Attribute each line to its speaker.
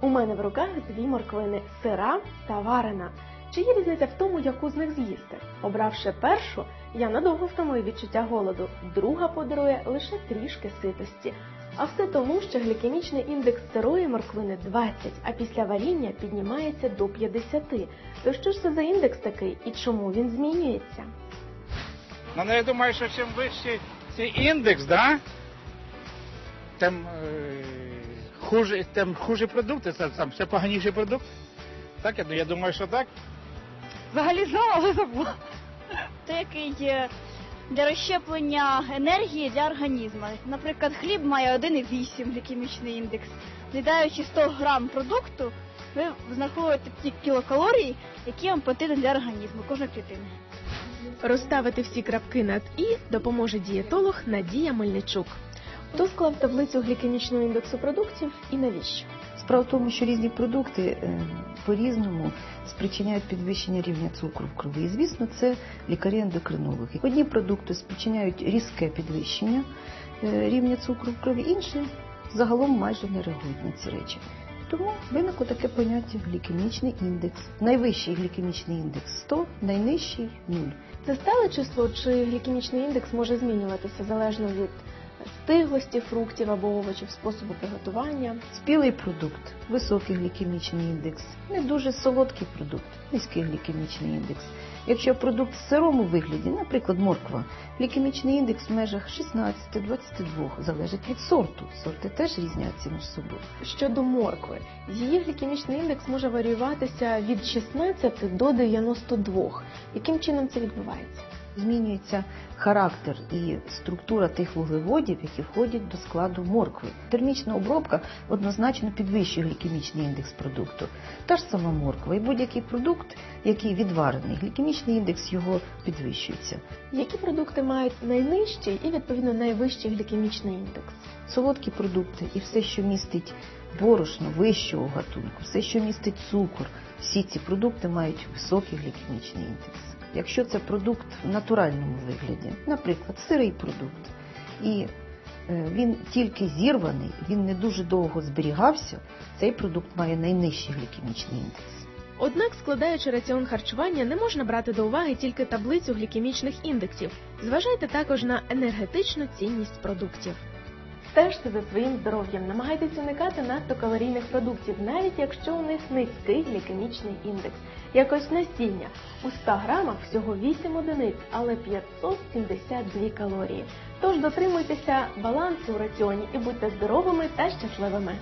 Speaker 1: У мене в руках дві морквини сира та варена. Чи є різниця в тому, яку з них з'їсти? Обравши першу, я надовго втомую відчуття голоду, друга подарує лише трішки ситості. А все тому, що глікемічний індекс сирої морквини 20, а після варіння піднімається до 50. То що ж це за індекс такий і чому він змінюється?
Speaker 2: Ну, я думаю, що чим вищий цей індекс, да, тим, е, хуже, тим хуже продукти, це там все поганіший продукт. Так, я, я думаю, що так.
Speaker 3: Взагалі але забула. Це який є для розщеплення енергії для організму. Наприклад, хліб має 1,8 глікемічний індекс. З'їдаючи 100 грам продукту, ви знаходите ті кілокалорії, які вам потрібні для організму, кожної клітини.
Speaker 1: Розставити всі крапки над і допоможе дієтолог Надія Мельничук. Хто склав таблицю глікемічного індексу продуктів і навіщо?
Speaker 4: Справа в тому, що різні продукти е, по-різному спричиняють підвищення рівня цукру в крові. І, звісно, це лікарі-ендокринологи. Одні продукти спричиняють різке підвищення е, рівня цукру в крові, інші загалом майже не реагують на ці речі. Тому виникло таке поняття глікемічний індекс. Найвищий глікемічний індекс 100, найнижчий 0.
Speaker 1: Це стале число чи глікемічний індекс може змінюватися залежно від стиглості фруктів або овочів, способу приготування?
Speaker 4: Спілий продукт, високий глікемічний індекс, не дуже солодкий продукт, низький глікемічний індекс. Якщо продукт в сирому вигляді, наприклад, морква, глікемічний індекс в межах 16-22 залежить від сорту. Сорти теж різняться між собою.
Speaker 1: Щодо моркви, її глікемічний індекс може варіюватися від 16 до 92. Яким чином це відбувається?
Speaker 4: Змінюється характер і структура тих вуглеводів, які входять до складу моркви. Термічна обробка однозначно підвищує глікемічний індекс продукту. Та ж сама морква і будь-який продукт, який відварений, глікемічний індекс його підвищується.
Speaker 1: Які продукти мають найнижчий і відповідно найвищий глікемічний індекс?
Speaker 4: Солодкі продукти і все, що містить борошно вищого гатунку, все, що містить цукор, всі ці продукти мають високий глікемічний індекс. Якщо це продукт в натуральному вигляді, наприклад, сирий продукт, і е, він тільки зірваний, він не дуже довго зберігався, цей продукт має найнижчий глікемічний індекс.
Speaker 1: Однак, складаючи раціон харчування, не можна брати до уваги тільки таблицю глікемічних індексів. Зважайте також на енергетичну цінність продуктів. Стежте за своїм здоров'ям, намагайтесь уникати надто калорійних продуктів, навіть якщо у них низький глікемічний індекс. Якось насіння у 100 грамах всього 8 одиниць, але 572 калорії. Тож дотримуйтеся балансу у раціоні і будьте здоровими та щасливими.